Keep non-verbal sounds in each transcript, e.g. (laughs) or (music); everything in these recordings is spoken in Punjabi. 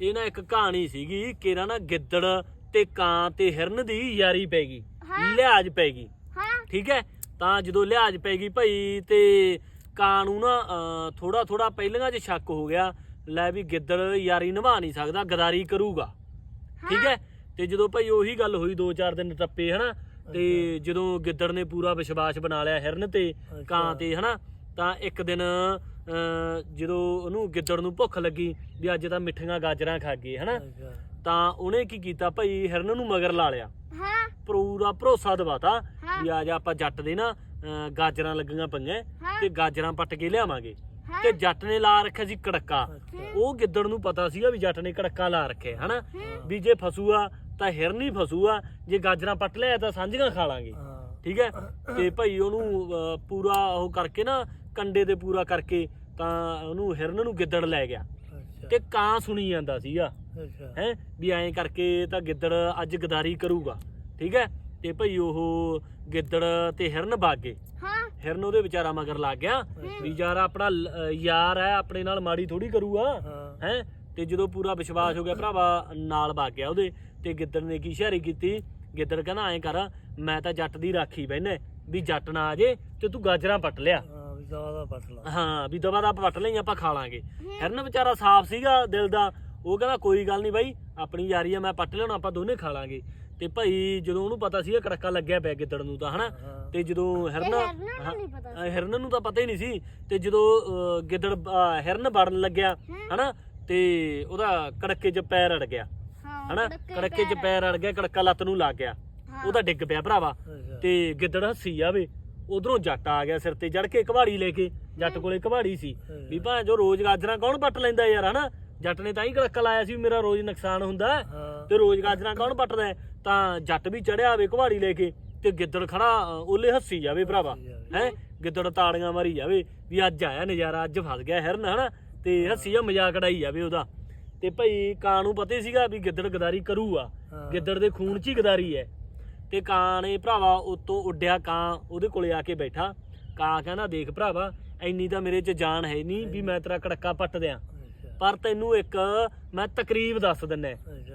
ਇਹ ਨਾ ਇੱਕ ਕਹਾਣੀ ਸੀਗੀ ਕੇਰਾ ਨਾ ਗਿੱਦੜ ਤੇ ਕਾਂ ਤੇ ਹਿਰਨ ਦੀ ਯਾਰੀ ਪੈ ਗਈ। ਲਿਹਾਜ਼ ਪੈ ਗਈ। ਹਾਂ। ਠੀਕ ਹੈ? ਤਾਂ ਜਦੋਂ ਲਿਹਾਜ਼ ਪੈ ਗਈ ਭਾਈ ਤੇ ਕਾਂ ਨੂੰ ਨਾ ਥੋੜਾ ਥੋੜਾ ਪਹਿਲੀਆਂ 'ਚ ਸ਼ੱਕ ਹੋ ਗਿਆ ਲੈ ਵੀ ਗਿੱਦੜ ਯਾਰੀ ਨਿਭਾ ਨਹੀਂ ਸਕਦਾ ਗਦਾਰੀ ਕਰੂਗਾ। ਠੀਕ ਹੈ? ਤੇ ਜਦੋਂ ਭਾਈ ਉਹੀ ਗੱਲ ਹੋਈ 2-4 ਦਿਨ ਟੱਪੇ ਹਨਾ? ਤੇ ਜਦੋਂ ਗਿੱਦੜ ਨੇ ਪੂਰਾ ਵਿਸ਼ਵਾਸ ਬਣਾ ਲਿਆ ਹਿਰਨ ਤੇ ਕਾਂ ਤੇ ਹਨਾ? ਤਾਂ ਇੱਕ ਦਿਨ ਜਦੋਂ ਉਹਨੂੰ ਗਿੱਦੜ ਨੂੰ ਭੁੱਖ ਲੱਗੀ ਵੀ ਅੱਜ ਤਾਂ ਮਿੱਠੀਆਂ ਗਾਜਰਾਂ ਖਾ ਗਏ ਹਨਾ? ਤਾਂ ਉਹਨੇ ਕੀ ਕੀਤਾ ਭਾਈ ਹਿਰਨ ਨੂੰ ਮਗਰ ਲਾ ਲਿਆ। ਹਾਂ। ਪੂਰਾ ਭਰੋਸਾ ਦਵਾਤਾ। ਵੀ ਆ ਜਾ ਆਪਾਂ ਜੱਟ ਦੇ ਨਾ ਗਾਜਰਾਂ ਲੱਗੀਆਂ ਪਈਆਂ। ਤੇ ਗਾਜਰਾਂ ਪੱਟ ਕੇ ਲਿਆਵਾਂਗੇ। ਤੇ ਜੱਟ ਨੇ ਲਾ ਰੱਖਿਆ ਸੀ ਕੜੱਕਾ। ਉਹ ਗਿੱਦੜ ਨੂੰ ਪਤਾ ਸੀਗਾ ਵੀ ਜੱਟ ਨੇ ਕੜੱਕਾ ਲਾ ਰੱਖਿਆ ਹਨਾ? ਵੀ ਜੇ ਫਸੂਆ ਤਾਂ ਹਿਰਨ ਹੀ ਫਸੂਆ ਜੇ ਗਾਜਰਾਂ ਪੱਟ ਲਿਆ ਤਾਂ ਸਾਂਝੀਆਂ ਖਾ ਲਾਂਗੇ। ਠੀਕ ਹੈ? ਤੇ ਭਾਈ ਉਹਨੂੰ ਪੂਰਾ ਉਹ ਕਰਕੇ ਨਾ ਕੰਡੇ ਤੇ ਪੂਰਾ ਕਰਕੇ ਤਾਂ ਉਹਨੂੰ ਹਿਰਨ ਨੂੰ ਗਿੱਦੜ ਲੈ ਗਿਆ ਅੱਛਾ। ਤੇ ਕਾਂ ਸੁਣੀ ਜਾਂਦਾ ਸੀਗਾ। ਅੱਛਾ। ਹੈ ਵੀ ਐਂ ਕਰਕੇ ਤਾਂ ਗਿੱਦੜ ਅੱਜ ਗਦਾਰੀ ਕਰੂਗਾ ਠੀਕ ਹੈ? ਤੇ ਭਈ ਉਹ ਗਿੱਦੜ ਤੇ ਹਿਰਨ ਬਾਗੇ। ਹਾਂ। ਹਿਰਨ ਉਹਦੇ ਵਿਚਾਰਾ ਮਗਰ ਲੱਗ ਗਿਆ ਵੀ ਯਾਰ ਆਪਣਾ ਲ- ਯਾਰ ਹੈ ਆਪਣੇ ਨਾਲ ਮਾੜੀ ਥੋੜੀ ਕਰੂਗਾ। ਹਾਂ। ਹੈ? ਤੇ ਜਦੋਂ ਪੂਰਾ ਵਿਸ਼ਵਾਸ ਹੋ ਗਿਆ ਭਰਾਵਾ ਨਾਲ ਵਗ ਗਿਆ ਉਹਦੇ ਤੇ ਗਿੱਦੜ ਨੇ ਕੀ ਸ਼ਹਿਰੀ ਕੀਤੀ? ਗਿੱਦੜ ਕਹਿੰਦਾ ਐਂ ਕਰ ਮੈਂ ਤਾਂ ਜੱਟ ਦੀ ਰਾਖੀ ਬੈਨੇ ਵੀ ਜੱਟ ਨਾ ਆ ਜੇ ਤੇ ਤੂੰ ਗਾਜਰਾਂ ਪੱਟ ਲਿਆ। ਜ਼ਿਆਦਾ ਪੱਟ ਲਾ। ਹਾਂ ਵੀ ਦਵਾ ਦਾ ਪੱਟ ਲਈ ਆਪਾਂ ਖਾ ਲਾਂਗੇ। ਹਿਰਨ ਵਿਚਾਰਾ ਸਾਫ਼ ਸੀਗਾ ਦਿਲ ਦਾ। ਉਹ ਕਹਿੰਦਾ ਕੋਈ ਗੱਲ ਨਹੀਂ ਬਾਈ ਆਪਣੀ ਯਾਰੀ ਆ ਮੈਂ ਪੱਟ ਲਿਆਉਣਾ ਆਪਾਂ ਦੋਨੇ ਖਾ ਲਾਂਗੇ। ਤੇ ਭਾਈ ਜਦੋਂ ਉਹਨੂੰ ਪਤਾ ਸੀਗਾ ਕੜੱਕਾ ਲੱਗਿਆ ਪਿਆ ਗਿੱਦੜ ਨੂੰ ਤਾਂ ਹਨਾ? ਤੇ ਜਦੋਂ ਹਿਰਨ ਹਿਰਨ ਨੂੰ ਤਾਂ ਪਤਾ ਹੀ ਨਹੀਂ ਸੀ। ਤੇ ਜਦੋਂ ਗਿੱਦੜ ਹਿਰਨ ਵੜਨ ਲੱਗਿਆ ਹਨਾ? ਤੇ ਉਹਦਾ ਕੜੱਕੇ 'ਚ ਪੈਰ ਅੜ ਗਿਆ ਹਾਂ ਹਨਾ? ਕੜੱਕੇ 'ਚ ਪੈਰ। ਅੜ ਗਿਆ ਕੜੱਕਾ ਲੱਤ ਨੂੰ ਲੱਗ ਗਿਆ। ਉਹਦਾ ਡਿੱਗ ਪਿਆ ਭਰਾਵਾ। ਤੇ ਗਿੱਦੜ ਹੱਸੀ ਜਾਵੇ। ਉਧਰੋਂ ਜੱਟ ਆ ਗਿਆ ਸਿਰ ਤੇ ਚੜ ਕੇ ਕਵਾੜੀ ਲੈ ਕੇ ਜੱਟ ਕੋਲੇ ਕਵਾੜੀ ਸੀ। ਵੀ ਭਾਂ ਜੋ ਰੋਜ਼ ਗਾਜਰਾਂ ਕੌਣ ਪੱਟ ਲੈਂਦਾ ਯਾਰ ਹਨਾ? ਜੱਟ ਨੇ ਤਾਂ ਹੀ ਕੜੱਕਾ ਲਾਇਆ ਸੀ ਮੇਰਾ ਰੋਜ਼ ਨੁਕਸਾਨ ਹੁੰਦਾ। ਤੇ ਰੋਜ਼ ਗਾਜਰਾਂ ਕੌਣ ਪੱਟਦਾ ਹੈ? ਤਾਂ ਜੱਟ ਵੀ ਚੜਿਆ ਆਵੇ ਕਵਾੜੀ ਲੈ ਕੇ ਤੇ ਗਿੱਦੜ ਖੜਾ ਉਹਲੇ ਹੱਸੀ ਜਾਵੇ ਭਰਾਵਾ ਹੈ? ਗਿੱਦੜ ਤਾੜੀਆਂ ਮਾਰੀ ਜਾਵੇ ਵੀ ਅੱਜ ਆਇਆ ਨਜ਼ਾਰਾ ਅੱਜ ਫਸ ਗਿਆ ਹਿਰਨ ਹਨਾ? ਤੇ ਹੱਸੀ ਜਾ ਮਜ਼ਾਕ ਉਡਾਈ ਜਾਵੇ ਉਹਦਾ। ਤੇ ਭਾਈ ਕਾਂ ਨੂੰ ਪਤਾ ਸੀਗਾ ਵੀ ਗਿੱਦੜ ਗਦਾਰੀ ਕਰੂਗਾ। ਗਿੱਦੜ ਦੇ ਖੂਨ 'ਚ ਹੀ ਗਦਾਰੀ ਹੈ। ਤੇ ਕਾਂ ਨੇ ਭਰਾਵਾ ਉਤੋਂ ਉੱਡਿਆ ਕਾਂ ਉਹਦੇ ਕੋਲੇ ਆ ਕੇ ਬੈਠਾ। ਕਾਂ ਕਹਿੰਦਾ ਦੇਖ ਭਰਾਵਾ ਇੰਨੀ ਤਾਂ ਮੇਰੇ 'ਚ ਜਾਨ ਹੈ ਨਹੀਂ ਵੀ ਮੈਂ ਤੇਰਾ ਕੜੱਕਾ ਪੱਟ ਦਿਆਂ। ਪਰ ਤੈਨੂੰ ਇੱਕ ਮੈਂ ਤਕਰੀਬ ਦੱਸ ਦਿੰਨਾ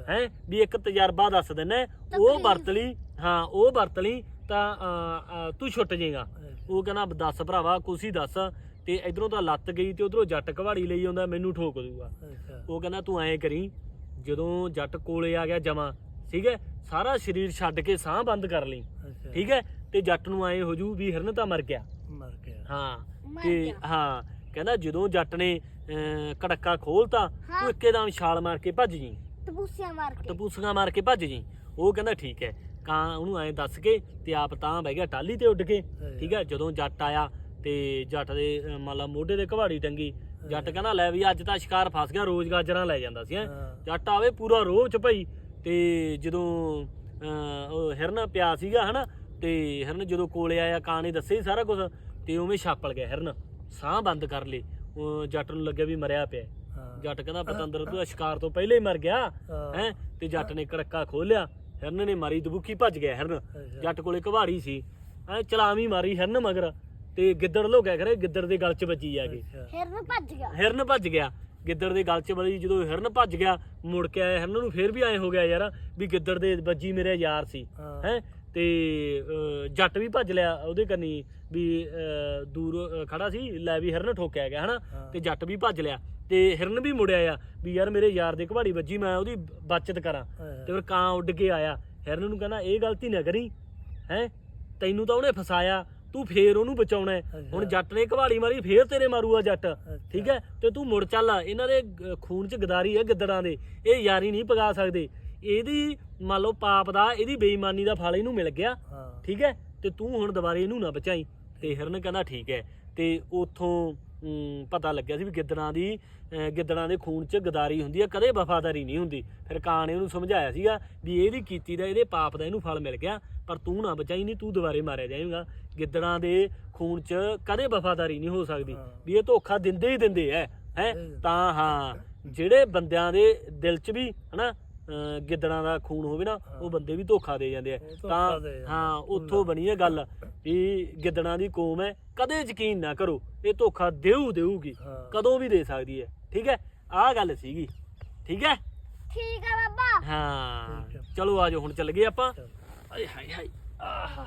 ਹੈ ਵੀ ਇੱਕ ਤਜਰਬਾ ਦੱਸ ਦਿੰਨਾ ਉਹ ਵਰਤ ਲਈ ਹਾਂ ਉਹ ਵਰਤ ਲਈ ਤਾਂ ਤੂੰ ਛੁੱਟ ਜਾਏਗਾ। ਉਹ ਕਹਿੰਦਾ ਦੱਸ ਭਰਾਵਾ ਕੁਛ ਹੀ ਦੱਸ। ਤੇ ਇਧਰੋਂ ਤਾਂ ਲੱਤ ਗਈ ਤੇ ਉਧਰੋਂ ਜੱਟ ਕਵਾੜੀ ਲਈ ਆਉਂਦਾ ਮੈਨੂੰ ਠੋਕ ਦੂਗਾ ਉਹ ਕਹਿੰਦਾ ਤੂੰ ਐਂ ਕਰੀ ਜਦੋਂ ਜੱਟ ਕੋਲੇ ਆ ਗਿਆ ਜਮਾ ਠੀਕ ਹੈ? ਸਾਰਾ ਸਰੀਰ ਛੱਡ ਕੇ ਸਾਹ ਬੰਦ ਕਰ ਲਈ। ਅੱਛਾ। ਠੀਕ ਹੈ? ਤੇ ਜੱਟ ਨੂੰ ਐਂ ਹੋ ਜੂ ਵੀ ਹਿਰਨ ਤਾਂ ਮਰ ਗਿਆ। ਮਰ ਗਿਆ। ਹਾਂ। ਤੇ। ਹਾਂ ਕਹਿੰਦਾ ਜਦੋਂ ਜੱਟ ਨੇ ਕੜੱਕਾ ਖੋਲਤਾ। ਤੂੰ ਇੱਕੇਦਮ ਛਾਲ ਮਾਰ ਕੇ ਭੱਜ ਜੀ। ਟਪੂਸੀਆਂ ਮਾਰ ਕੇ। ਟਪੂਸੀਆਂ ਮਾਰ ਕੇ ਭੱਜ ਜੀ। ਉਹ ਕਹਿੰਦਾ ਠੀਕ ਹੈ। ਕਾਂ ਉਹਨੂੰ ਐਂ ਦੱਸ ਕੇ ਤੇ ਆਪ ਤਾਂ ਬਹਿ ਗਿਆ ਟਾਲੀ ਤੇ ਉੱਡ ਕੇ। ਠੀਕ ਹੈ? ਜਦੋਂ ਜੱਟ ਆਇਆ ਤੇ ਜੱਟ ਦੇ ਅਹ, ਮੰਨ ਲਾ ਮੋਢੇ ਦੇ ਘਵਾੜੀ ਟੰਗੀ। ਜੱਟ ਕਹਿੰਦਾ ਲੈ ਵੀ ਅੱਜ ਤਾਂ ਸ਼ਿਕਾਰ ਫਸ ਗਿਆ ਰੋਜ਼ ਗਾਜਰਾਂ ਲੈ ਜਾਂਦਾ ਸੀ ਜੱਟ ਆਵੇ ਪੂਰਾ ਰੋਹ ਚ ਭਈ। ਤੇ ਜਦੋਂ ਹਿਰਨ ਪਿਆ ਸੀਗਾ ਹਨਾ ਤੇ ਹਿਰਨ ਜਦੋਂ ਕੋਲੇ ਆਇਆ ਕਾਂ ਨੇ ਦੱਸਿਆ ਸਾਰਾ ਕੁਝ ਤੇ ਉਵੇਂ ਛਾਪਲ ਗਿਆ ਹਿਰਨ। ਸਾਹ ਬੰਦ ਕਰ ਲੇ ਉਹ ਜੱਟ ਨੂੰ ਲੱਗਿਆ ਵੀ ਮਰਿਆ ਪਿਆ। ਜੱਟ ਕਹਿੰਦਾ (laughs) ਪਤੰਦਰ ਤੂੰ ਤਾਂ ਸ਼ਿਕਾਰ ਤੋਂ ਪਹਿਲੇ ਹੀ ਮਰ ਗਿਆ। ਹਾਂ। ਤੇ ਜੱਟ ਨੇ ਕੜੱਕਾ ਖੋਲਿਆ ਹਿਰਨ ਨੇ ਮਾਰੀ ਦਬੁੱਕੀ ਭੱਜ ਗਿਆ ਹਿਰਨ। ਜੱਟ ਕੋਲੇ ਘਵਾੜੀ ਸੀ। ਐ ਚਲਾਵੀਂ ਮਾਰੀ ਹਿਰਨ ਮਗਰ। ਤੇ ਗਿੱਦੜ ਲੋਕਿਆ ਕਰੇ ਗਿੱਦੜ ਦੇ ਗਲ 'ਚ ਵੱਜੀ ਜਾ ਕੇ। ਹਿਰਨ ਭੱਜ ਗਿਆ। ਹਿਰਨ ਭੱਜ ਗਿਆ। ਗਿੱਦੜ ਦੇ ਗਲ 'ਚ ਵੜੀ ਜਦੋਂ ਹਿਰਨ ਭੱਜ ਗਿਆ ਮੁੜ ਕੇ ਆਇਆ ਹਿਰਨ ਨੂੰ ਫੇਰ ਵੀ ਐ ਹੋ ਗਿਆ ਯਾਰ ਵੀ ਗਿੱਦੜ ਦੇ ਵੱਜੀ ਮੇਰੇ ਯਾਰ ਸੀ ਹਾਂ। ਤੇ ਜੱਟ ਵੀ ਭੱਜ ਲਿਆ ਉਹਦੇ ਕੰਨੀ ਵੀ ਦੂਰ ਖੜਾ ਸੀ ਲੈ ਵੀ ਹਿਰਨ ਠੋਕਿਆ ਗਿਆ ਹਨਾ। ਤੇ ਜੱਟ ਵੀ ਭੱਜ ਲਿਆ ਤੇ ਹਿਰਨ ਵੀ ਮੁੜਿਆ ਆ ਵੀ ਯਾਰ ਮੇਰੇ ਯਾਰ ਦੇ ਘਵਾੜੀ ਵੱਜੀ ਮੈਂ ਉਹਦੀ ਬਚਤ ਕਰਾਂ। ਤੇ ਫਿਰ ਕਾਂ ਉੱਡ ਕੇ ਆਇਆ। ਹਿਰਨ ਨੂੰ ਕਹਿੰਦਾ ਇਹ ਗਲਤੀ ਨਾ ਕਰੀ ਹੈ? ਤੈਨੂੰ ਤਾਂ ਉਹਨੇ ਫਸਾਇਆ ਤੂੰ ਫੇਰ ਉਹਨੂੰ ਬਚਾਉਣਾ ਹੈ। ਹੁਣ। ਜੱਟ ਨੇ ਘਵਾੜੀ ਮਾਰੀ ਫੇਰ ਤੇਰੇ ਮਾਰੂਗਾ ਜੱਟ। ਠੀਕ ਹੈ? ਤੇ ਤੂੰ ਮੁੜ ਚੱਲ ਇਹਨਾਂ ਦੇ ਗ- ਖੂਨ 'ਚ ਗਦਾਰੀ ਹੈ ਗਿੱਦੜਾਂ ਦੇ। ਇਹ ਯਾਰੀ ਨਹੀਂ ਪਗਾ ਸਕਦੇ। ਇਹਦੀ ਮੰਨ ਲਓ ਪਾਪ ਦਾ ਇਹਦੀ ਬੇਈਮਾਨੀ ਦਾ ਫਲ ਇਹਨੂੰ ਮਿਲ ਗਿਆ। ਹਾਂ। ਠੀਕ ਹੈ? ਤੇ ਤੂੰ ਹੁਣ ਦੁਬਾਰੇ ਇਹਨੂੰ ਨਾ ਬਚਾਈ। ਤੇ ਹਿਰਨ ਕਹਿੰਦਾ ਠੀਕ ਹੈ। ਤੇ ਉਥੋਂ ਪਤਾ ਲੱਗਿਆ ਸੀ ਵੀ ਗਿੱਦੜਾਂ ਦੀ ਗਿੱਦੜਾਂ ਦੇ ਖੂਨ 'ਚ ਗਦਾਰੀ ਹੁੰਦੀ ਹੈ ਕਦੇ ਵਫਾਦਾਰੀ ਨਹੀਂ ਹੁੰਦੀ ਫਿਰ ਕਾਂ ਨੇ ਉਹਨੂੰ ਸਮਝਾਇਆ ਸੀਗਾ ਵੀ ਇਹਦੀ ਕੀਤੀ ਦਾ ਇਹਦੇ ਪਾਪ ਦਾ ਇਹਨੂੰ ਫਲ ਮਿਲ ਗਿਆ ਪਰ ਤੂੰ ਨਾ ਬਚਾਈ ਨਹੀਂ ਤੂੰ ਦੁਬਾਰੇ ਮਾਰਿਆ ਜਾਏਗਾ ਗਿੱਦੜਾਂ ਦੇ ਖੂਨ 'ਚ ਕਦੇ ਵਫਾਦਾਰੀ ਨਹੀਂ ਹੋ ਸਕਦੀ ਹਾਂ। ਵੀ ਇਹ ਧੋਖਾ ਦਿੰਦੇ ਹੀ ਦਿੰਦੇ ਐ ਹੈ। ਤਾਂ ਹਾਂ ਜਿਹੜੇ ਬੰਦਿਆਂ ਦੇ ਦਿਲ 'ਚ ਵੀ ਹਨਾ ਗਿੱਦੜਾਂ ਦਾ ਖੂਨ ਹੋਵੇ ਨਾ ਉਹ ਬੰਦੇ ਵੀ ਧੋਖਾ ਦੇ ਜਾਂਦੇ ਆ ਤਾਂ। ਹਾਂ ਉੱਥੋਂ ਬਣੀ ਇਹ ਗੱਲ ਵੀ ਗਿੱਦੜਾਂ ਦੀ ਕੌਮ ਹੈ ਕਦੇ ਯਕੀਨ ਨਾ ਕਰੋ ਇਹ ਧੋਖਾ ਦੇਊ ਦੇਊਗੀ ਹਾਂ। ਕਦੋਂ ਵੀ ਦੇ ਸਕਦੀ ਹੈ ਠੀਕ ਹੈ ਆਹ ਗੱਲ ਸੀਗੀ ਠੀਕ ਹੈ ਹਾਂ ਠੀਕ ਆ। ਚਲੋ ਆਜੋ ਹੁਣ ਚੱਲ ਗਏ ਆਪਾਂ। ਆਏ ਹਾਏ ਹਾਏ ਆਹਾ